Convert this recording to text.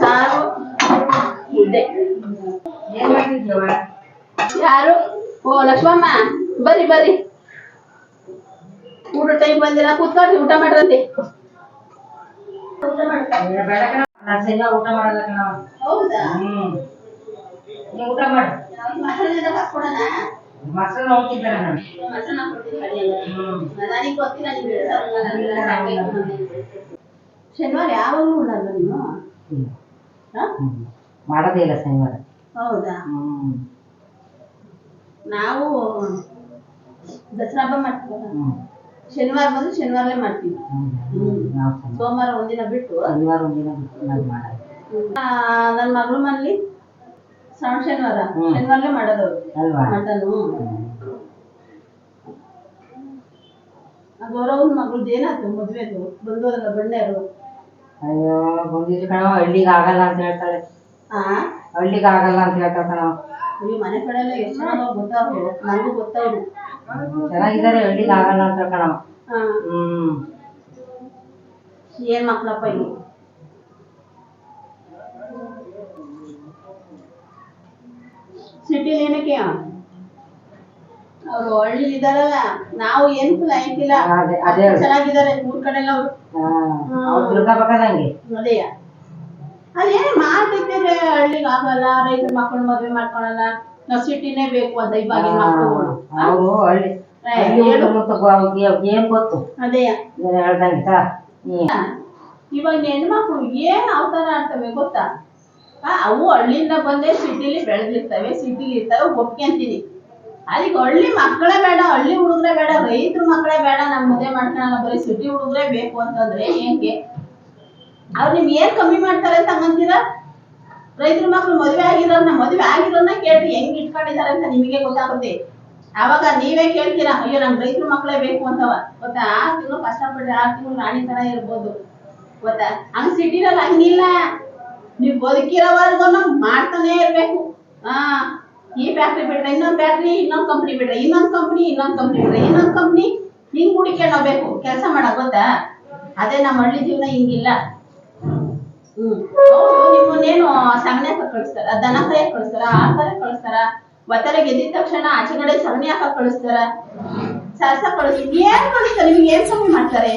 ಸಾರು? ಮುದ್ದೆ. ಯಾರು? ಓ, ಲಕ್ಷ್ಮಮ್ಮ. ಬರ್ರಿ ಬರ್ರಿ. ಊಟ ಟೈಮ್ ಬಂದಿಲ್ಲ. ಕೂತ್ಕೊಳ್ರಿ ಊಟ ಮಾಡ್ರಂತೆ. ಊಟ ಮಾಡಲ್ಲ. ಹೌದಾ ಊಟ ಮಾಡು. ಮಸಾಲ ಹೋಗ್ತಿದ್ದಾರೆ ನಾನು ಹಾಕ್ಕೊಡ್ತೀನಿ ಕಡಿಯಲ್ಲ. ನನಗೆ ಗೊತ್ತಿಲ್ಲ ನೀವು. ಶನಿವಾರ ಯಾವಾಗಲೂ ಉಣ್ಣಲ್ವ ನೀನು. ಮಾಡೋದೇ ಇಲ್ಲ ಶನಿವಾರ. ಹೌದಾ? ನಾವು ದಸರಾ ಹಬ್ಬ ಮಾಡ್ತೀವಿ ಶನಿವಾರ ಬಂದು ಶನಿವಾರಲೇ ಮಾಡ್ತೀವಿ. ಸೋಮವಾರ ಒಂದಿನ ಬಿಟ್ಟು. ಶನಿವಾರ ಒಂದಿನ ಬಿಟ್ಟು ನಾವು ಮಾಡೋದು ನನ್ನ ಮಗಳ ಮನೇಲಿ ಶ್ರಾವಣ ಶನಿವಾರ. ಶನಿವಾರಲೇ ಮಾಡೋದು ಮಟನು. ಗೌರವನ ಮಗಳದ್ದು ಏನಾಯ್ತು ಮದ್ವೆದು ಬಂದೋದಲ್ಲ ಬಂಡ್ಯಾರು ಅಯ್ಯೋ ಬಂದಿದ್ರು ಕಣ ಹಳ್ಳಿಗೆ ಆಗಲ್ಲ ಅಂತ ಹೇಳ್ತಾಳೆ. ಹಳ್ಳಿಗೆ ಆಗಲ್ಲ ಅಂತ ಹೇಳ್ತಾಳೆ ಕಣ. ಈ ಮನೆ ಕಡೆ ಎಲ್ಲ ಎಷ್ಟು ಜನ ಗೊತ್ತಾವ್ರು ನನಗೂ ಗೊತ್ತವ್ರು ಚೆನ್ನಾಗಿದ್ದಾರೆ ಹಳ್ಳಿಗೆ ಆಗಲ್ಲ ಅಂತ ಕಣ. ಹ್ಮ್. ಏನ್ ಮಕ್ಳಪ್ಪ ಇವು ಸಿಟಿಲಿ ಏನಕ್ಕೆ? ಅವ್ರು ಹಳ್ಳಿ ಇದಾರಲ್ಲ ನಾವು ಏನು ಲೈಕಿಲ್ಲ ಅದೇ ಅದೇ ಚೆನ್ನಾಗಿದ್ದಾರೆ ಊರ್ ಕಡೆ ಎಲ್ಲ ಅವ್ರು ಅವ್ರು ಅದೇಯ ಅದೇನೇ ಮಾಡ್ತಿದ್ರೆ ಹಳ್ಳಿಗೆ ಆಗಲ್ಲ ರೈತರ ಮಕ್ಕಳು ಮದ್ವೆ ಮಾಡ್ಕೊಳಲ್ಲ ನಾವು ಸಿಟಿನೇ ಬೇಕು ಅಂತ ಇವಾಗಿನ ಮಕ್ಕಳುಗಳು ಅವರು ಹಳ್ಳಿ ಏನ್ ಗೊತ್ತು? ಅದೇ. ಇವಾಗ ಹೆಣ್ಮಕ್ಳು ಏನ್ ಅವತಾರ ಆಡ್ತವೆ ಗೊತ್ತಾ? ಅವು ಹಳ್ಳಿಯಿಂದ ಬಂದೇ ಸಿಟಿಲಿ ಬೆಳೆದಿರ್ತವೆ, ಸಿಟಿಲಿ ಇರ್ತವೆ ಒಪ್ಕೊಂತೀನಿ ಅದಕ್ಕೆ ಹಳ್ಳಿ ಮಕ್ಕಳೇ ಬೇಡ, ಹಳ್ಳಿ ಹುಡುಗರೇ ಬೇಡ, ರೈತರ ಮಕ್ಕಳೇ ಬೇಡ ನಮ್ ಮದುವೆ ಮಾಡ್ಕೊಳಲ್ಲ, ಬರೀ ಸಿಟಿ ಹುಡುಗ್ರೆ ಬೇಕು ಅಂತಂದ್ರೆ ಹೆಂಗೆ ಅವ್ರು ನಿಮ್ ಏನ್ ಕಮ್ಮಿ ಮಾಡ್ತಾರೆ ಅಂತ ಹಂಗಂತೀರಾ? ರೈತರ ಮಕ್ಕಳು ಮದುವೆ ಆಗಿರೋರ್ನ ಮದುವೆ ಆಗಿರೋರ್ನ ಕೇಳ್ರಿ, ಹೆಂಗ್ ಇಟ್ಕೊಂಡಿದ್ದಾರೆ ಅಂತ ನಿಮಗೆ ಗೊತ್ತಾಗುತ್ತೆ. ಅವಾಗ ನೀವೇ ಕೇಳ್ತೀರಾ, ಅಯ್ಯೋ, ನಮ್ ರೈತರ ಮಕ್ಕಳೇ ಬೇಕು ಅಂತವ. ಗೊತ್ತಾ? ಆ ತಿಂಗಳು ಕಷ್ಟಪಟ್ಟು ಆ ತಿಂಗಳು ರಾಣಿ ತರ ಇರ್ಬೋದು. ಗೊತ್ತಾ? ಹಂಗ್ ಸಿಟಿನಲ್ಲಿ ಹಂಗಿಲ್ಲ. ನೀವ್ ಬದುಕಿರೋವರೆಗೂ ಮಾಡ್ತಾನೆ ಇರಬೇಕು. ಹಾ ಈ ಫ್ಯಾಕ್ಟ್ರಿ ಬಿಟ್ರೆ ಇನ್ನೊಂದ್ ಫ್ಯಾಕ್ಟ್ರಿ ಇನ್ನೊಂದ್ ಕಂಪ್ನಿ ಬಿಟ್ರೆ ಇನ್ನೊಂದ್ ಕಂಪ್ನಿ ಇನ್ನೊಂದ್ ಕಂಪ್ನಿ ಬಿಡ್ರೆ ಇನ್ನೊಂದ್ ಕಂಪ್ನಿ ಹಿಂಗ್ ಹೋಗ್ಬೇಕು ಕೆಲಸ ಮಾಡಕ್ ಗೊತ್ತಾ? ಅದೇ ನಮ್ಮ ಹಳ್ಳಿ ಜೀವನ ಹಿಂಗಿಲ್ಲ. ಹ್ಮ್. ನಿಮ್ಮನ್ನೇನು ಸಗಣಿ ಹಾಕಕ್ ಕಳಿಸ್ತಾರ, ದನ ಕಾಯಕ್ ಕಳಿಸ್ತಾರ ಆತರ ಕಳಿಸ್ತಾರ ಒತ್ತರ ಗೆದ್ದಿದ ತಕ್ಷಣ ಆಚೆಗಡೆ ಸಗಣಿ ಹಾಕಕ್ ಕಳಿಸ್ತಾರ, ಸರ್ಸ ಕಳಿಸ್ತಾರೆ, ಏನ್ ಕಳಿಸ್ತಾರೆ, ನಿಮ್ಗೆ ಏನ್ ಕಮ್ಮಿ ಮಾಡ್ತಾರೆ?